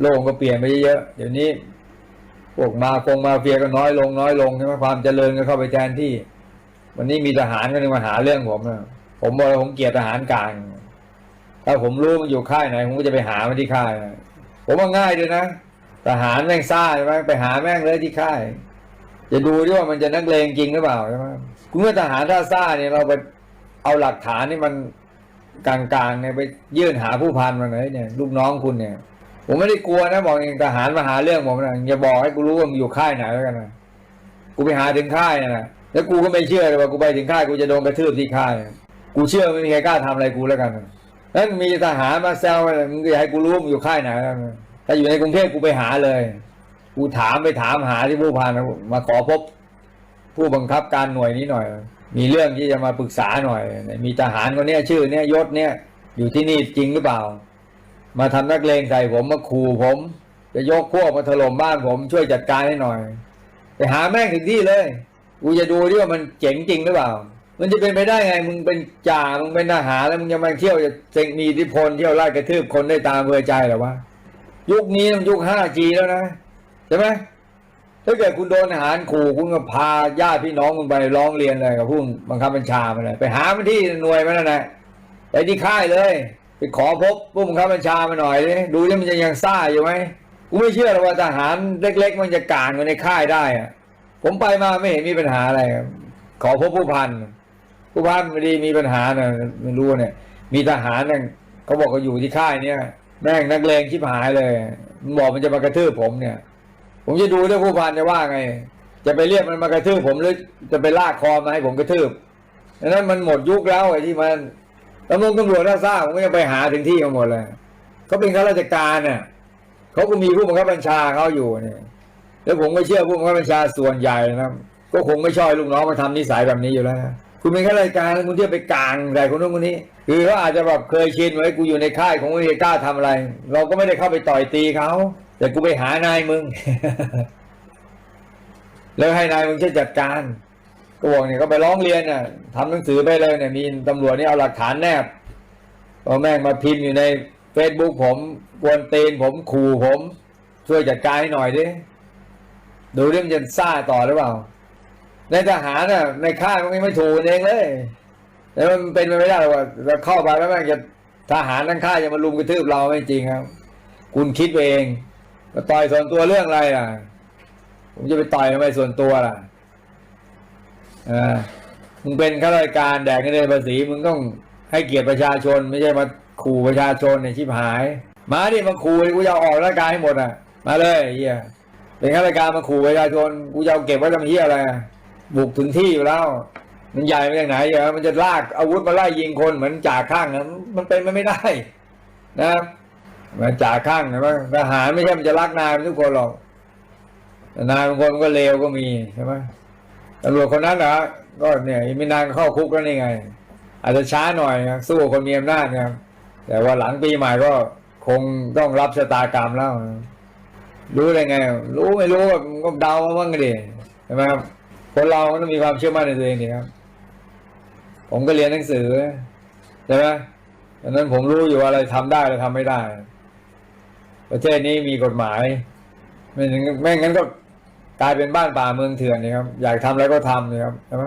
โลกก็เปลี่ยนไปเยอะๆเดี๋ยวนี้พวกมาคงมาเฟียก็น้อยลงน้อยลงใช่ไหมความเจริญก็เข้าไปแทนที่ วันนี้มีทหารก็เลยมาหาเรื่องผมนะผมบอกว่าผมเกลียดทหารกลางถ้าผมรู้มันอยู่ค่ายไหนผมก็จะไปหามันที่ค่าย ผมว่าง่ายด้วยนะทหารแม่งซ่าใช่ไหมไปหาแม่งเลยที่ค่าย จะดูด้วยว่ามันจะนักเลงจริงหรือเปล่าใช่ไหมคุณเมื่อทหารท่าซ่าเนี่ยเราไปเอาหลักฐานนี่มันกลางๆเนี่ยไปยื่นหาผู้พันมาไหนเนี่ย ลูกน้องคุณเนี่ย ผมไม่ได้กลัวนะบอกเองทหารมาหาเรื่องผมนะอย่าบอกให้กูรู้ว่ามึงอยู่ค่ายไหนแล้วกันนะกูไปหาถึงค่ายนะแล้วกูก็ไม่เชื่อเลยว่ากูไปถึงค่ายกูจะโดนกระทืบที่ค่ายกูเชื่อไม่มีใครกล้าทำอะไรกูแล้วกันนั้นมีทหารมาแซวอะไรมึงจะให้กูรู้มึงอยู่ค่ายไหนแล้วถ้าอยู่ในกรุงเทพกูไปหาเลย กูถามไปถามหาที่ผู้พันมาขอพบ ผู้บังคับการหน่วยนี้หน่อย มีเรื่องที่จะมาปรึกษาหน่อย มีทหารคนนี้ชื่อ เนี้ยยศเนี้ยอยู่ที่นี่จริงหรือเปล่า มาทำนักเลงใส่ผมมาขู่ผม จะยกพวกมาถล่มบ้านผมช่วยจัดการให้หน่อย ไปหาแม่งถึงที่เลยกูจะดูดิว่ามันเจ๋งจริงหรือเปล่า มันจะเป็นไปได้ไง มึงเป็นจ่ามึงเป็นทหารแล้วมึงจะมาเที่ยวจะเซ็งมีอิทธิพลเที่ยวไล่กระทืบคนได้ตามเพื่อใจหรอวะยุคนี้มันยุค 5G แล้วนะใช่ไหมถ้าเกิดคุณโดนทหารขู่คุณก็พาญาติพี่น้องคุณไปร้องเรียนเลยกับผู้บังคับบัญชามาเลยไปหามันที่หน่วยมันนั่นแหละไปที่ค่ายเลย ไปขอพบผู้บังคับบัญชามาหน่อยดิดูที่มันจะยังซ่าอยู่ไหมกูไม่เชื่อหรอกว่าทหารเล็ก ๆ มันจะกานกันในค่ายได้อะผมไปมาไม่เห็นมีปัญหาอะไร ขอพบผู้พันผู้พันไม่ดีมีปัญหานะไม่รู้เนี่ย มีทหารเนี่ยเขาบอกเขาอยู่ที่ค่ายเนี่ยแม่งนักเลงชิบหายเลยมันบอกมันจะมากระทืบผมเนี่ย ผมจะดูด้วยผู้พันจะว่าไง จะไปเรียกมันมากระทืบผมหรือจะไปลากคอมาให้ผมกระทืบดังนั้นมันหมดยุคแล้วไอ้ที่มัน ตำรวจตำรวจถ้าทราบผมก็จะไปหาถึงที่มาหมดเลยเขาเป็นข้าราชการเนี่ยเขาก็มีผู้บังคับบัญชาเขาอยู่เนี่ยแล้วผมไม่เชื่อผู้บังคับบัญชาส่วนใหญ่นะก็คงไม่ชอบลูกน้องมาทำนิสัยแบบนี้อยู่แล้วคุณเป็นข้าราชการคุณเที่ยวไปกลางใส่คนนู้นคนนี้ คือเขาอาจจะแบบเคยชินไว้กูอยู่ในค่ายของไม่กล้าทำอะไร เราก็ไม่ได้เข้าไปต่อยตีเขาแต่กูไปหานายมึง แล้วให้นายมึงช่วยจัดการ ก็บอกเนี่ยก็ไปร้องเรียนน่ะทำหนังสือไปเลยเนี่ยมีตำรวจนี่เอาหลักฐานแนบเอาแม่งมาพิมพ์อยู่ในเฟซบุ๊กผมกวนเตนผมขู่ผม ช่วยจัดการให้หน่อยดิดูเรื่องจะซ่าต่อหรือเปล่า ในทหารน่ะในค่ายมันไม่ถูกเองเลยแล้วมันเป็นไปไม่ได้หรอกว่าเราเข้าไปแล้วแม่งจะทหารทั้งค่ายจะมาลุมกระทืบเราไม่จริงครับ คุณคิดเองมาต่อยส่วนตัวเรื่องอะไรล่ะ ผมจะไปต่อยทำไมส่วนตัวล่ะ อ่ามึงเป็นข้าราชการแดกเงินเดือนภาษีมึงต้องให้เกียรติประชาชน ไม่ใช่มาขู่ประชาชนในชิบหาย มาดิมาขู่กูจะออกราชการให้หมดอะ มาเลยเฮียเป็นข้าราชการมาขู่ประชาชนกูจะเอาเก็บไว้ทำเฮียอะไรบุกถึงที่อยู่แล้ว มันใหญ่มาจากไหนเหรอมันจะลากอาวุธมาไล่ยิงคนเหมือนจ่าข้างนะมันเป็นไปไม่ได้นะมันจ่าข้างนะว่าทหารไม่ใช่มันจะรักนายทุกคนหรอกนายบางคนก็เลวก็มีใช่ไหม ตำรวจคนนั้นนะก็เนี่ยอีกไม่นานก็เข้าคุกแล้วนี่ไง อาจจะช้าหน่อยนะสู้คนมีอำนาจนะครับแต่ว่าหลังปีใหม่ก็คงต้องรับชะตากรรมแล้ว รู้ได้ไง รู้ไม่รู้ก็เดามาบ้างก็ดีใช่ไหมครับคนเราต้องมีความเชื่อมั่นในตัวเองดีครับ ผมก็เรียนหนังสือใช่ไหมดังนั้นผมรู้อยู่ว่าอะไรทำได้อะไรทำไม่ได้ ประเทศนี้มีกฎหมายไม่งั้นไม่งั้นก็ กลายเป็นบ้านป่าเมืองเถื่อนนี่ครับ อยากทำอะไรก็ทำนะครับใช่ไหม